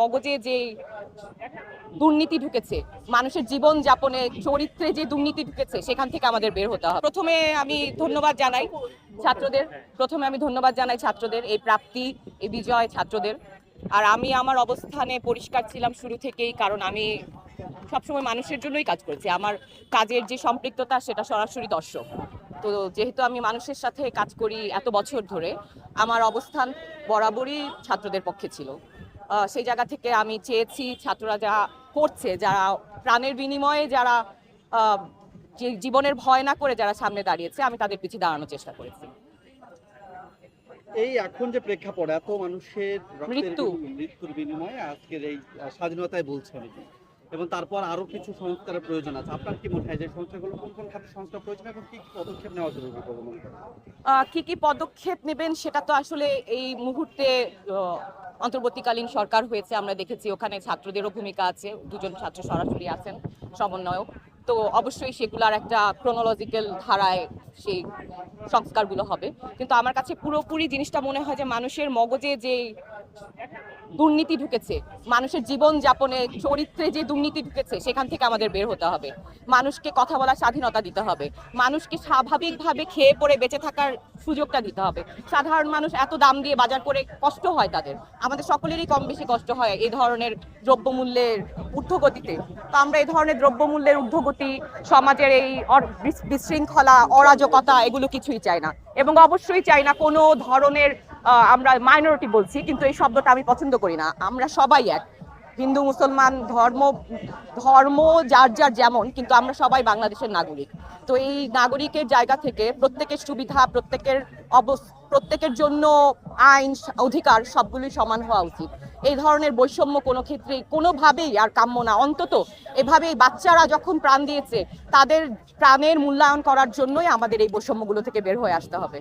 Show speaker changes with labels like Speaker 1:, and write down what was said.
Speaker 1: মগজে যে দুর্নীতি ঢুকেছে, মানুষের জীবন যাপনে, চরিত্রে যে দুর্নীতি ঢুকেছে, সেখান থেকে আমাদের বের হতে হবে। প্রথমে আমি ধন্যবাদ জানাই ছাত্রদের, প্রথমে আমি ধন্যবাদ জানাই ছাত্রদের এই প্রাপ্তি, এই বিজয় ছাত্রদের। আর আমি আমার অবস্থানে পরিষ্কার ছিলাম শুরু থেকেই, কারণ আমি সবসময় মানুষের জন্যই কাজ করেছি। আমার কাজের যে সম্পৃক্ততা, সেটা সরাসরি দর্শক। তো যেহেতু আমি মানুষের সাথে কাজ করি এত বছর ধরে, আমার অবস্থান বরাবরই ছাত্রদের পক্ষে ছিল। সেই জায়গা থেকে আমি চেয়েছি ছাত্ররা যা করছে যারা প্রাণের বিনিময়ে যারা জীবনের ভয় না করে যারা সামনে দাঁড়িয়েছে আমি তাদের পিছিয়ে দাঁড়ানোর চেষ্টা করেছি।
Speaker 2: এই এখন যে প্রেক্ষাপট এত মানুষের
Speaker 1: মৃত্যু।
Speaker 2: মৃত্যুর বিনিময়ে আজকের এই স্বাধীনতায় বলছে অনেকে। এবং তারপর আরও কিছু সংস্কারের প্রয়োজন আছে। আপনার কি মনে হয় যে সংস্কারগুলো কোন কোন খাতে সংস্কার প্রয়োজন এবং কি কি পদক্ষেপ নেওয়া জরুরি বলে মনে করেন?
Speaker 1: কি কি পদক্ষেপ নেবেন সেটা তো আসলে এই মুহূর্তে অন্তর্বর্তীকালীন সরকার হয়েছে, আমরা দেখেছি ওখানে ছাত্রদেরও ভূমিকা আছে, দুজন ছাত্র সরাসরি আছেন, সমন্বয়ক। তো অবশ্যই সেগুলার একটা ক্রোনোলজিক্যাল ধারায় সেই সংস্কারগুলো হবে। কিন্তু আমার কাছে পুরোপুরি জিনিসটা মনে হয় যে মানুষের মগজে যে দুর্নীতি ঢুকেছে। মানুষের জীবন যাপনে চরিত্রে যে দুর্নীতি ঢুকেছে, সেখান থেকে আমাদের বের হতে হবে। মানুষকে কথা বলার স্বাধীনতা দিতে হবে। মানুষকে স্বাভাবিকভাবে খেয়ে পড়ে বেঁচে থাকার সুযোগটা দিতে হবে। সাধারণ মানুষ এত দাম দিয়ে বাজার করে কষ্ট হয় তাদের। আমাদের সকলেরই কম বেশি কষ্ট হয় এই ধরনের দ্রব্যমূল্যের ঊর্ধ্বগতিতে। তো আমরা এই ধরনের দ্রব্যমূল্যের ঊর্ধ্বগতি, সমাজের এই বিশৃঙ্খলা, অরাজকতা, এগুলো কিছুই চাই না। এবং অবশ্যই চাই না কোনো ধরনের আমরা মাইনরিটি বলছি, কিন্তু এই শব্দটা আমি পছন্দ করি না। আমরা সবাই এক। হিন্দু, মুসলমান, ধর্ম ধর্ম যার যার যেমন, কিন্তু আমরা সবাই বাংলাদেশের নাগরিক। তো এই নাগরিকের জায়গা থেকে প্রত্যেকের সুবিধা, প্রত্যেকের অবস, প্রত্যেকের জন্য আইন, অধিকার সবগুলোই সমান হওয়া উচিত। এই ধরনের বৈষম্য কোনো ক্ষেত্রেই, কোনোভাবেই আর কাম্য না। অন্তত এভাবেই বাচ্চারা যখন প্রাণ দিয়েছে, তাদের প্রাণের মূল্যায়ন করার জন্যই আমাদের এই বৈষম্যগুলো থেকে বের হয়ে আসতে হবে।